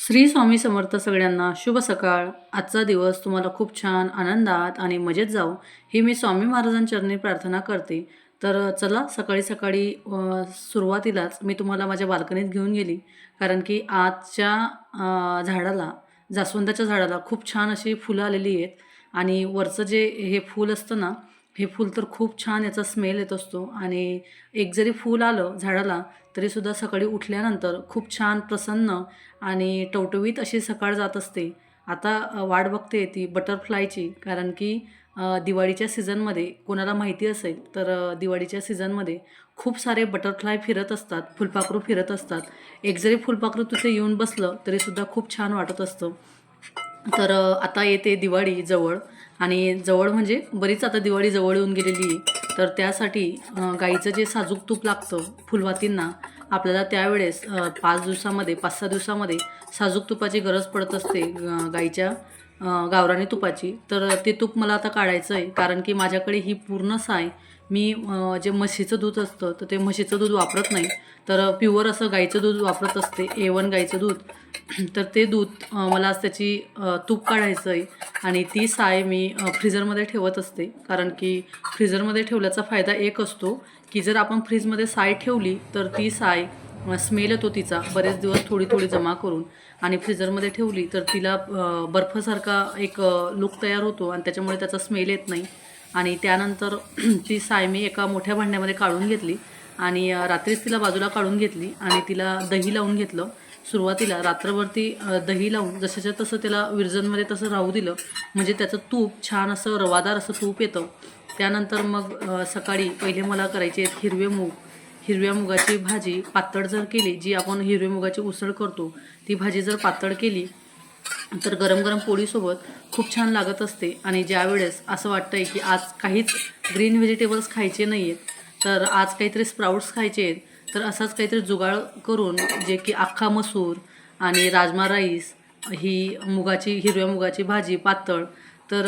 श्री स्वामी समर्थ सगळ्यांना शुभ सकाळ. आजचा दिवस तुम्हाला खूप छान आनंदात आणि मजेत जाऊ ही मी स्वामी महाराजांचरणी प्रार्थना करते. तर चला सकाळी सकाळी सुरुवातीलाच मी तुम्हाला माझ्या बाल्कनीत घेऊन गेली. कारण की आजच्या झाडाला जास्वंदाच्या झाडाला खूप छान अशी फुलं आलेली आहेत. आणि वरचं जे हे फूल असतं ना हे फूल तर खूप छान याचा स्मेल येत असतो. आणि एक जरी फूल आलं झाडाला तरीसुद्धा सकाळी उठल्यानंतर खूप छान प्रसन्न आणि टवटवीत अशी सकाळ जात असते. आता वाट बघते ती बटरफ्लायची कारण की दिवाळीच्या सीझनमध्ये कोणाला माहिती असेल तर दिवाळीच्या सीझनमध्ये खूप सारे बटरफ्लाय फिरत असतात फुलपाखरू फिरत असतात. एक जरी फुलपाखरू तिथे येऊन बसलं तरीसुद्धा खूप छान वाटत असतं. तर आता येते दिवाळी जवळ. आणि जवळ म्हणजे बरीच आता दिवाळी जवळ येऊन गेलेली आहे. तर त्यासाठी गाईचं जे साजूक तूप लागतं फुलवातींना आपल्याला त्यावेळेस पाच दिवसामध्ये पाच सहा दिवसामध्ये साजूक तुपाची गरज पडत असते ग- गाईच्या गावरानी तुपाची. तर ते तूप मला आता काढायचं आहे कारण की माझ्याकडे ही पूर्ण साय. मी जे म्हशीचं दूध असतं तर ते म्हशीचं दूध वापरत नाही. तर प्युअर असं गाईचं दूध वापरत असते ए वन गाईचं दूध. तर ते दूध मला आज त्याची तूप काढायचं आहे आणि ती साय मी फ्रीजरमध्ये ठेवत असते. कारण की फ्रीजरमध्ये ठेवल्याचा फायदा एक असतो की जर आपण फ्रीजमध्ये साय ठेवली तर ती साय स्मेल येतो तिचा बरेच दिवस थोडी थोडी जमा करून. आणि फ्रीजरमध्ये ठेवली तर तिला बर्फासारखा एक लुक तयार होतो आणि त्याच्यामुळे त्याचा स्मेल येत नाही. आणि त्यानंतर ती साय मी एका मोठ्या भांड्यामध्ये काढून घेतली. आणि रात्रीच तिला बाजूला काढून घेतली आणि तिला दही लावून घेतलं. सुरुवातीला रात्रभरती दही लावून जशाच्या तसं त्याला विरजनमध्ये तसं राहू दिलं. म्हणजे त्याचं तूप छान असं रवादार असं तूप येतं. त्यानंतर मग सकाळी पहिले मला करायचे आहेत हिरवे मूग. हिरव्या मुगाची भाजी पातळ जर केली जी आपण हिरव्या मुगाची उसळ करतो ती भाजी जर पातळ केली तर गरम गरम पोळीसोबत खूप छान लागत असते. आणि ज्यावेळेस असं वाटतंय की आज काहीच ग्रीन व्हेजिटेबल्स खायचे नाही आहेत तर आज काहीतरी स्प्राउट्स खायचे आहेत. तर असाच काहीतरी जुगाड करून जे की अख्खा मसूर आणि राजमा राईस ही मुगाची हिरव्या मुगाची भाजी पातळ तर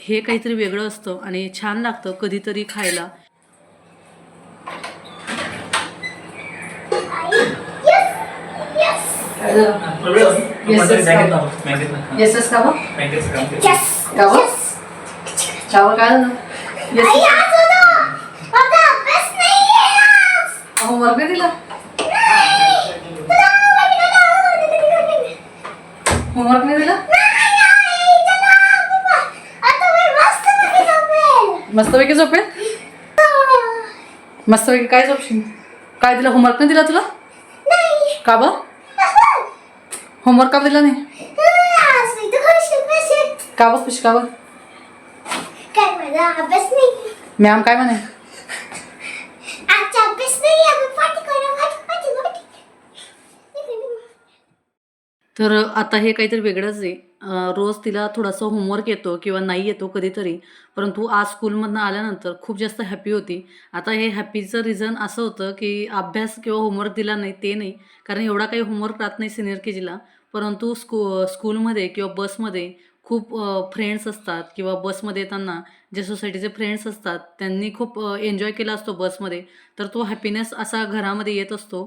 हे काहीतरी वेगळं असतं आणि छान लागतं कधीतरी खायला. काय झालं होमवर्क नाही दिला? होमवर्क नाही दिला? मस्तपैकी झोपेल? मस्तपैकी काय झोपशील? काय दिलं? होमवर्क नाही दिला तुला? का बा होमवर्क का दिला नाही? का बा खुश का बा मॅम काय म्हणे आजचा अभ्यास नाही आपण पाठी करू पाठी पाठी पाठी तर आता हे काहीतरी वेगळंच आहे. रोज तिला थोडासा होमवर्क येतो किंवा नाही येतो कधीतरी. परंतु आज स्कूलमधनं आल्यानंतर खूप जास्त हॅपी होती. आता हे हॅपीचं रिझन असं होतं की अभ्यास किंवा होमवर्क दिला नाही ते नाही. कारण एवढा काही होमवर्क राहत नाही सिनियर के जीला परंतु स्कू स्कूलमध्ये किंवा बसमध्ये खूप फ्रेंड्स असतात किंवा बसमध्ये येताना जे सोसायटीचे फ्रेंड्स असतात त्यांनी खूप एन्जॉय केला असतो बसमध्ये तर तो हॅपीनेस असा घरामध्ये येत असतो.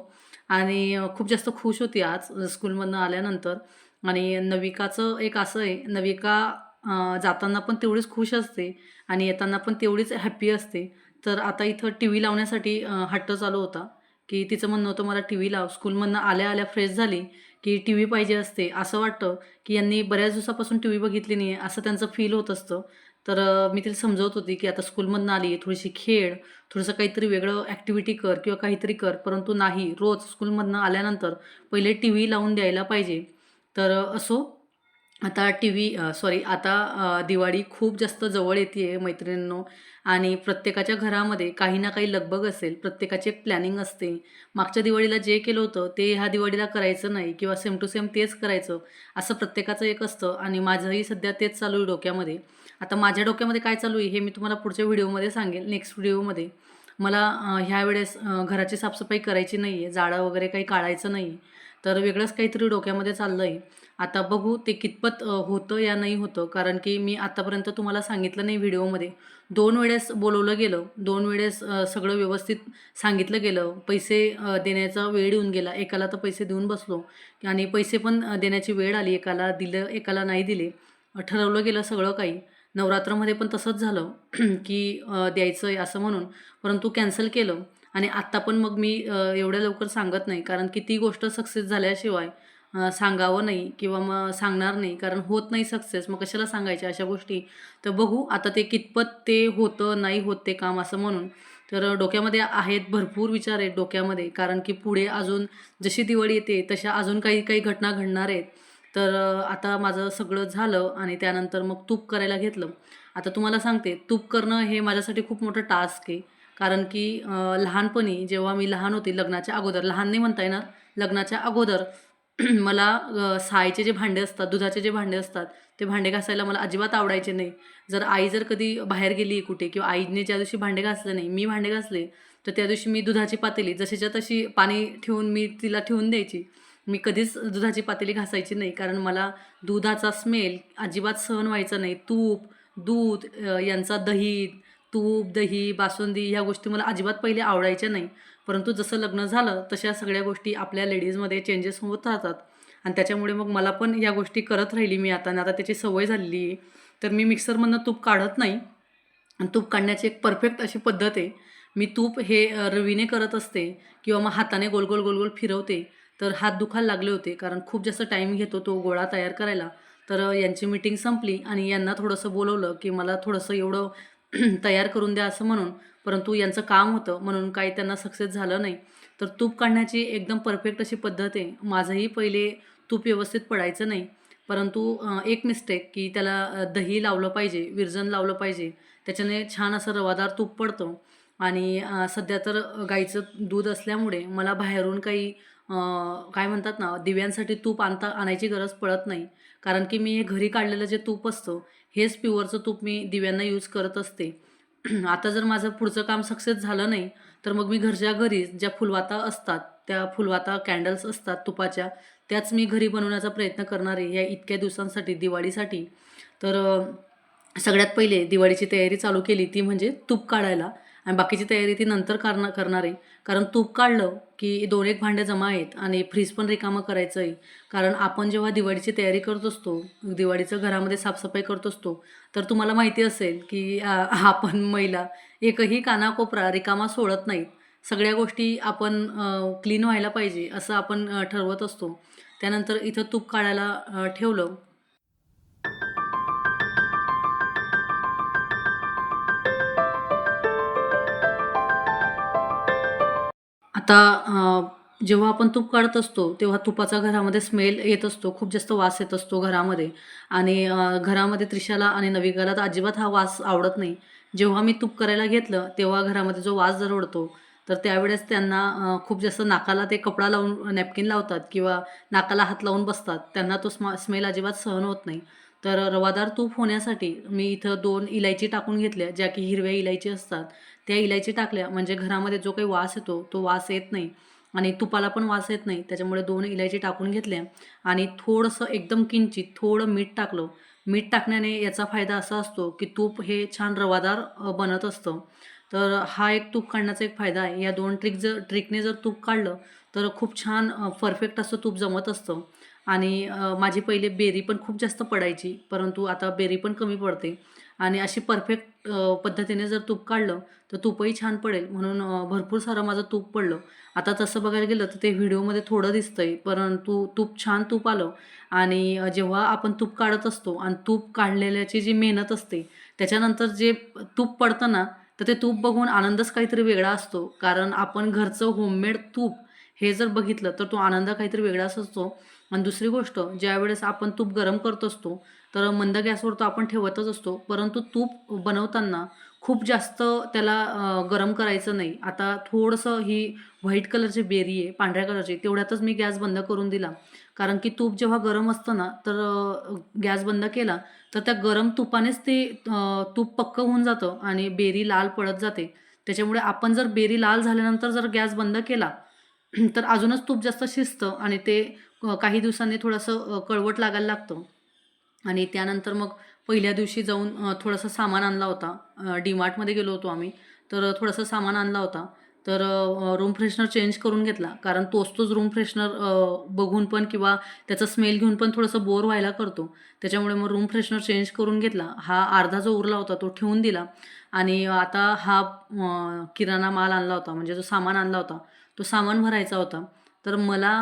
आणि खूप जास्त खुश होती आज स्कूलमधनं आल्यानंतर. आणि नविकाचं एक असं आहे नविका जाताना पण तेवढीच खुश असते आणि येताना पण तेवढीच हॅप्पी असते. तर आता इथं टी व्ही लावण्यासाठी हट्ट चालू होता की तिचं म्हणणं होतं मला टी व्ही लाव. स्कूलमधनं आल्या आल्या फ्रेश झाली की टी व्ही पाहिजे असते. असं वाटतं की यांनी बऱ्याच दिवसापासून टी व्ही बघितली नाही आहे असं त्यांचं फील होत असतं. तर मी तिला समजवत होती की आता स्कूलमधनं आली आहे थोडीशी खेळ थोडंसं काहीतरी वेगळं ॲक्टिव्हिटी कर किंवा काहीतरी कर परंतु नाही. रोज स्कूलमधनं आल्यानंतर पहिले टी व्ही लावून द्यायला पाहिजे. तर असो आता टी व्ही सॉरी आता दिवाळी खूप जास्त जवळ येते आहे मैत्रिणींनो. आणि प्रत्येकाच्या घरामध्ये काही ना काही लगबग असेल प्रत्येकाचे एक प्लॅनिंग असते. मागच्या दिवाळीला जे केलं होतं ते ह्या दिवाळीला करायचं नाही किंवा सेम टू सेम तेच करायचं असं प्रत्येकाचं एक असतं आणि माझंही सध्या तेच चालू आहे डोक्यामध्ये. आता माझ्या डोक्यामध्ये काय चालू आहे हे मी तुम्हाला पुढच्या व्हिडिओमध्ये सांगेल नेक्स्ट व्हिडिओमध्ये. मला ह्या वेळेस घराची साफसफाई करायची नाही आहे जाळं वगैरे काही काढायचं नाही. आहे तर वेगळंच काहीतरी डोक्यामध्ये चाललं आहे आता बघू ते कितपत होतं या नाही होतं. कारण की मी आतापर्यंत तुम्हाला सांगितलं नाही व्हिडिओमध्ये. दोन वेळेस बोलवलं गेलं. दोन वेळेस सगळं व्यवस्थित सांगितलं गेलं. पैसे देण्याचा वेळ येऊन गेला. एकाला तर पैसे देऊन बसलो. आणि पैसे पण देण्याची वेळ आली. एकाला दिलं एकाला नाही दिले. ठरवलं गेलं सगळं काही. नवरात्रामध्ये पण तसंच झालं की द्यायचं आहे असं म्हणून. परंतु कॅन्सल केलं. आणि आत्ता पण मग मी एवढ्या लवकर सांगत नाही. कारण की ती गोष्ट सक्सेस झाल्याशिवाय सांगावं नाही किंवा मग सांगणार नाही कारण होत नाही सक्सेस मग कशाला सांगायच्या अशा गोष्टी? तर बघू आता ते कितपत ते होतं नाही होत ते काम असं म्हणून. तर डोक्यामध्ये आहेत भरपूर विचार आहेत डोक्यामध्ये कारण की पुढे अजून जशी दिवाळी येते तशा अजून काही काही घटना घडणार आहेत. तर आता माझं सगळं झालं आणि त्यानंतर मग तूप करायला घेतलं. आता तुम्हाला सांगते तूप करणं हे माझ्यासाठी खूप मोठं टास्क आहे. कारण की लहानपणी जेव्हा मी लहान होते लग्नाच्या अगोदर लहान नाही म्हणता येणार लग्नाच्या अगोदर मला सायचे जे भांडे असतात दुधाचे जे भांडे असतात ते भांडे घासायला मला अजिबात आवडायचे नाही. जर आई जर कधी बाहेर गेली कुठे किंवा आईने ज्या दिवशी भांडे घासले नाही मी भांडे घासले तर त्या दिवशी मी दुधाची पातेली जशीच्या तशी पाणी ठेवून मी तिला ठेवून द्यायची. मी कधीच दुधाची पातेली घासायची नाही कारण मला दुधाचा स्मेल अजिबात सहन व्हायचा नाही. तूप दूध यांचा दही तूप दही बासुंदी ह्या गोष्टी मला अजिबात पहिले आवडायच्या नाही. परंतु जसं लग्न झालं तशा सगळ्या गोष्टी आपल्या लेडीजमध्ये चेंजेस होत राहतात. आणि त्याच्यामुळे मग मला पण या गोष्टी करत राहिली मी आता. आणि आता त्याची सवय झालेली आहे. तर मी मिक्सरमधनं तूप काढत नाही. आणि तूप काढण्याची एक परफेक्ट अशी पद्धत आहे. मी तूप हे रवीने करत असते किंवा मग हाताने गोल गोल गोल गोल फिरवते. तर हात दुखायला लागले होते. कारण खूप जास्त टाईम घेतो तो गोळा तयार करायला. तर यांची मीटिंग संपली आणि यांना थोडंसं बोलवलं की मला थोडंसं एवढं तयार करून द्या असं म्हणून परंतु यांचं काम होतं म्हणून काही त्यांना सक्सेस झालं नाही. तर तूप काढण्याची एकदम परफेक्ट अशी पद्धत आहे. माझंही पहिले तूप व्यवस्थित पडायचं नाही परंतु एक मिस्टेक की त्याला दही लावलं पाहिजे विरजन लावलं पाहिजे. त्याच्याने छान असं रवादार तूप पडतं. आणि सध्या तर गाईचं दूध असल्यामुळे मला बाहेरून काही काय म्हणतात ना दिव्यांसाठी तूप आणता आणायची गरज पडत नाही. कारण की मी हे घरी काढलेलं जे तूप असतं हेच प्युअरचं तूप मी दिव्यांना यूज करत असते. आता जर माझं पुढचं काम सक्सेस झालं नाही तर मग मी घरच्या घरी ज्या फुलवाता असतात त्या फुलवाता कॅन्डल्स असतात तुपाच्या त्याच मी घरी बनवण्याचा प्रयत्न करणार आहे. या इतक्या दिवसांसाठी दिवाळीसाठी. तर सगळ्यात पहिले दिवाळीची तयारी चालू केली ती म्हणजे तूप काढायला. आणि बाकीची तयारी ती नंतर करणार करणार. आहे कारण तूप काढलं की दोन एक भांडे जमा आहेत आणि फ्रीज पण रिकामं करायचं आहे कारण आपण जेव्हा दिवाळीची तयारी करत असतो दिवाळीचं घरामध्ये साफसफाई करत असतो तर तुम्हाला माहिती असेल की आपण महिला एकही कानाकोपरा रिकामा सोडत नाहीत. सगळ्या गोष्टी आपण क्लीन व्हायला पाहिजे असं आपण ठरवत असतो. त्यानंतर इथं तूप काढायला ठेवलं. आता जेव्हा आपण तूप काढत असतो तेव्हा तुपाचा घरामध्ये स्मेल येत असतो खूप जास्त वास येत असतो घरामध्ये. आणि घरामध्ये त्रिशाला आणि नविकाला तर अजिबात हा वास आवडत नाही. जेव्हा मी तूप करायला घेतलं तेव्हा घरामध्ये जो वास दरवडतो तर त्यावेळेस त्यांना खूप जास्त नाकाला ते कपडा लावून नॅपकिन लावतात किंवा नाकाला हात लावून बसतात. त्यांना तो स्मा स्मेल अजिबात सहन होत नाही. तर रवादार तूप होण्यासाठी मी इथं दोन इलायची टाकून घेतल्या ज्या की हिरव्या इलायची असतात. त्या इलायची टाकल्या. म्हणजे घरामध्ये जो काही वास येतो तो वास येत नाही. आणि तुपाला पण वास येत नाही. त्याच्यामुळे दोन इलायची टाकून घेतल्या. आणि थोडंसं एकदम किंचित थोडं मीठ टाकलं. मीठ टाकण्याने याचा फायदा असा असतो की तूप हे छान रवादार बनत असतं. तर हा एक तूप काढण्याचा एक फायदा आहे. या दोन ट्रिक जर ट्रिकने जर तूप काढलं तर खूप छान परफेक्ट असं तूप जमत असतं. आणि माझी पहिले बेरी पण खूप जास्त पडायची. परंतु आता बेरी पण कमी पडते. आणि अशी परफेक्ट पद्धतीने जर तूप काढलं तर तूपही छान पडेल. म्हणून भरपूर सारं माझं तूप पडलं. आता तसं बघायला गेलं तर ते व्हिडिओमध्ये थोडं दिसतंय परंतु तूप छान तूप आलं. आणि जेव्हा आपण तूप काढत असतो आणि तूप काढलेल्याची जी मेहनत असते त्याच्यानंतर जे तूप पडतं ना तर ते तूप बघून आनंदच काहीतरी वेगळा असतो. कारण आपण घरचं होममेड तूप हे जर बघितलं तर तो आनंद काहीतरी वेगळाच असतो. आणि दुसरी गोष्ट ज्यावेळेस आपण तूप गरम करत असतो तर मंद गॅसवर तो आपण ठेवतच असतो. परंतु तूप बनवताना खूप जास्त त्याला गरम करायचं नाही. आता थोडंसं ही व्हाईट कलरची बेरी आहे पांढऱ्या कलरची तेवढ्यातच मी गॅस बंद करून दिला. कारण की तूप जेव्हा गरम असतं ना तर गॅस बंद केला तर त्या गरम तुपानेच ते तूप पक्क होऊन जातं आणि बेरी लाल पडत जाते. त्याच्यामुळे आपण जर बेरी लाल झाल्यानंतर जर गॅस बंद केला तर अजूनच तूप जास्त शिजतं आणि ते काही दिवसांनी थोडंसं कळवट लागायला लागतं. आणि त्यानंतर मग पहिल्या दिवशी जाऊन थोडंसं सामान आणला होता. डीमार्टमध्ये गेलो होतो आम्ही. तर थोडंसं सामान आणला होता. तर रूम फ्रेशनर चेंज करून घेतला. कारण तोच तोच रूम फ्रेशनर बघून पण किंवा त्याचा स्मेल घेऊन पण थोडंसं बोर व्हायला करतो. त्याच्यामुळे मग रूम फ्रेशनर चेंज करून घेतला. हा अर्धा जो उरला होता तो ठेवून दिला. आणि आता हा किराणा माल आणला होता. म्हणजे जो सामान आणला होता तो सामान भरायचा होता. तर मला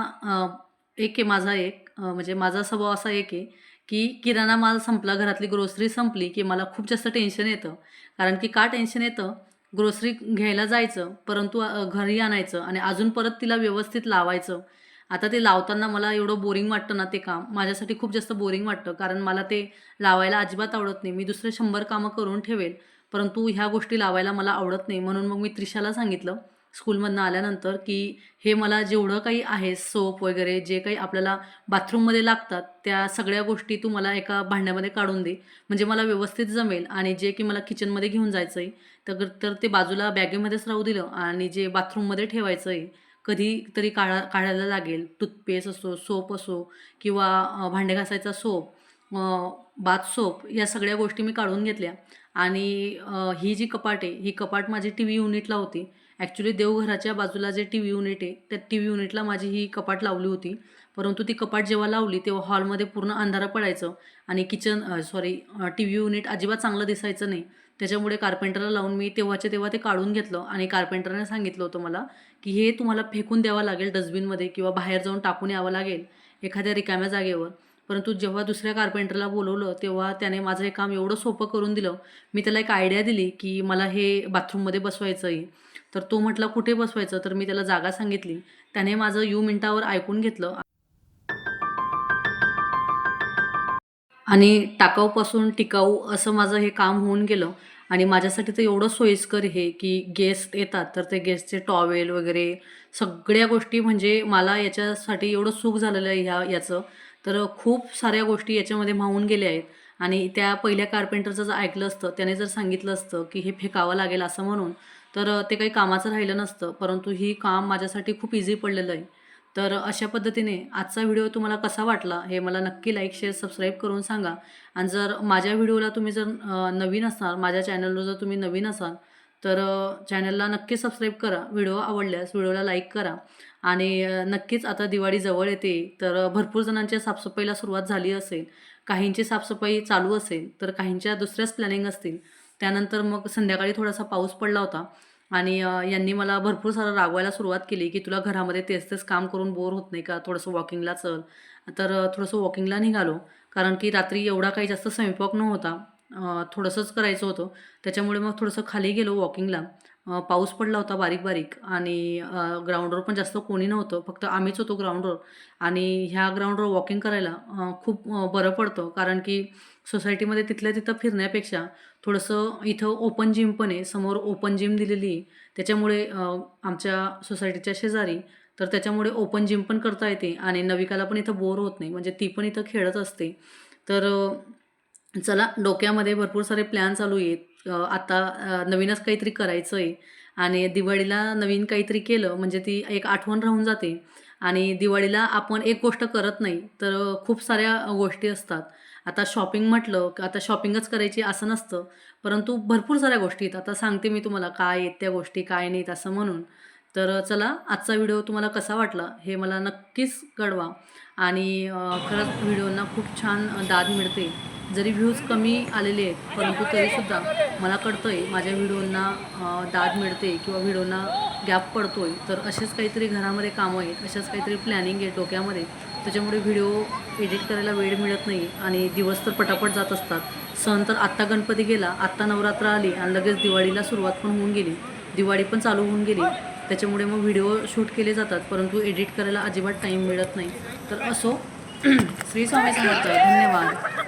एक आहे माझा एक. म्हणजे माझा स्वभाव असा एक आहे की किराणा माल संपला घरातली ग्रोसरी संपली की मला खूप जास्त टेन्शन येतं. कारण की का टेन्शन येतं? ग्रोसरी घ्यायला जायचं परंतु घरी आणायचं आणि अजून परत तिला व्यवस्थित लावायचं. आता ते लावताना मला एवढं बोरिंग वाटतं ना ते काम. माझ्यासाठी खूप जास्त बोरिंग वाटतं कारण मला ते लावायला अजिबात आवडत नाही. मी दुसरे शंभर कामं करून ठेवेल परंतु ह्या गोष्टी लावायला मला आवडत नाही. म्हणून मग मी त्रिशाला सांगितलं स्कूलमधनं आल्यानंतर की हे मला जेवढं काही आहे सोप वगैरे जे काही आपल्याला बाथरूममध्ये लागतात त्या सगळ्या गोष्टी तू मला एका भांड्यामध्ये काढून दे. म्हणजे मला व्यवस्थित जमेल आणि जे की मला किचनमध्ये घेऊन जायचं आहे तर तर ते बाजूला बॅगेमध्येच राहू दिलं आणि जे बाथरूममध्ये ठेवायचं आहे कधी तरी काढा काढायला लागेल. टूथपेस्ट असो सोप असो किंवा भांडे घासायचा सोप बाथ सोप या सगळ्या गोष्टी मी काढून घेतल्या. आणि ही जी कपाट आहे ही कपाट माझी टी व्ही युनिटला होती. ॲक्च्युली देवघराच्या बाजूला जे टी व्ही युनिट आहे त्या टी व्ही युनिटला माझी ही कपाट लावली होती. परंतु ती कपाट जेव्हा लावली तेव्हा हॉलमध्ये पूर्ण अंधारं पडायचं आणि kitchen sorry T V unit अजिबात चांगलं दिसायचं नाही. त्याच्यामुळे कार्पेंटरला लावून मी तेव्हाच्या तेव्हा ते काढून घेतलं आणि कार्पेंटरने सांगितलं होतं मला की हे तुम्हाला फेकून द्यावं लागेल डस्टबिनमध्ये किंवा बाहेर जाऊन टाकून यावं लागेल एखाद्या रिकाम्या जागेवर. परंतु जेव्हा दुसऱ्या कार्पेंटरला बोलवलं तेव्हा त्याने माझं हे काम एवढं सोपं करून दिलं. मी त्याला एक आयडिया दिली की मला हे बाथरूममध्ये बसवायचं आहे तर तो म्हटला कुठे बसवायचं? तर मी त्याला जागा सांगितली. त्याने माझं यू मिनटावर ऐकून घेतलं. आणि टाकाऊपासून टिकाऊ असं माझं हे काम होऊन गेलं. आणि माझ्यासाठी तर एवढं सोयीस्कर हे की गेस्ट येतात तर ते गेस्टचे टॉवेल वगैरे सगळ्या गोष्टी म्हणजे मला याच्यासाठी एवढं सुख झालेलं आहे ह्या याचं. तर खूप साऱ्या गोष्टी याच्यामध्ये मावून गेल्या आहेत. आणि त्या पहिल्या कार्पेंटरचं जर ऐकलं असतं त्याने जर सांगितलं असतं की हे फेकावं लागेल असं म्हणून तर ते काही कामाचं राहिलं नसतं. परंतु ही काम माझ्यासाठी खूप इझी पडलेलं आहे. तर अशा पद्धतीने आजचा व्हिडिओ तुम्हाला कसा वाटला हे मला नक्की लाईक शेअर सबस्क्राईब करून सांगा. आणि जर माझ्या व्हिडिओला तुम्ही जर नवीन असाल माझ्या चॅनलवर जर तुम्ही नवीन असाल तर चॅनलला नक्की सबस्क्राईब करा. व्हिडिओ आवडल्यास व्हिडिओला लाईक करा. आणि नक्कीच आता दिवाळी जवळ येते. तर भरपूर जणांच्या साफसफाईला सुरुवात झाली असेल. काहींची साफसफाई चालू असेल तर काहींच्या दुसऱ्याच प्लॅनिंग असतील. त्यानंतर मग संध्याकाळी थोडासा पाऊस पडला होता. आणि यांनी मला भरपूर सारं रागवायला सुरुवात केली की तुला घरामध्ये तेच तेच काम करून बोर होत नाही का? थोडंसं वॉकिंगला चल. तर थोडंसं वॉकिंगला निघालो. कारण की रात्री एवढा काही जास्त स्वयंपाक नव्हता. थोडंसंच करायचं होतं. त्याच्यामुळे मग थोडंसं खाली गेलो वॉकिंगला. पाऊस पडला होता बारीक बारीक आणि ग्राउंडवर पण जास्त कोणी नव्हतं फक्त आम्हीच होतो ग्राउंडवर आणि ह्या ग्राउंडवर वॉकिंग करायला खूप बरं पडतं कारण की सोसायटीमध्ये तिथल्या तिथं फिरण्यापेक्षा थोडंसं इथं ओपन जिम पण आहे समोर ओपन जिम दिलेली आहे. त्याच्यामुळे आमच्या सोसायटीच्या शेजारी तर त्याच्यामुळे ओपन जिम पण करता येते आणि नविकाला पण इथं बोर होत नाही म्हणजे ती पण इथं खेळत असते. तर चला डोक्यामध्ये भरपूर सारे प्लॅन चालू आहेत. आता नवीनच काहीतरी करायचं आहे आणि दिवाळीला नवीन काहीतरी केलं म्हणजे ती एक आठवण राहून जाते. आणि दिवाळीला आपण एक गोष्ट करत नाही तर खूप साऱ्या गोष्टी असतात. आता शॉपिंग म्हटलं की आता शॉपिंगच करायची असं नसतं परंतु भरपूर साऱ्या गोष्टी आहेत. आता सांगते मी तुम्हाला काय आहेत त्या गोष्टी काय नाहीत असं म्हणून. तर चला आजचा व्हिडिओ तुम्हाला कसा वाटला हे मला नक्कीच कळवा. आणि खरंच व्हिडिओंना खूप छान दाद मिळते. जरी व्ह्यूज कमी आलेले आहेत परंतु तरीसुद्धा मला कळतं आहे माझ्या व्हिडिओंना दाद मिळते किंवा व्हिडिओंना गॅप पडतो आहे तर असेच काहीतरी घरामध्ये कामं आहेत अशाच काहीतरी प्लॅनिंग आहे डोक्यामध्ये. त्याच्यामुळे व्हिडिओ एडिट करायला वेळ मिळत नाही आणि दिवस तर पटापट जात असतात. सण तर आत्ता गणपती गेला आत्ता नवरात्र आली आणि लगेच दिवाळीला सुरुवात पण होऊन गेली. दिवाळी पण चालू होऊन गेली. त्याच्यामुळे मग व्हिडिओ शूट केले जातात परंतु एडिट करायला अजिबात टाईम मिळत नाही. तर असो श्री स्वामी समर्थ धन्यवाद.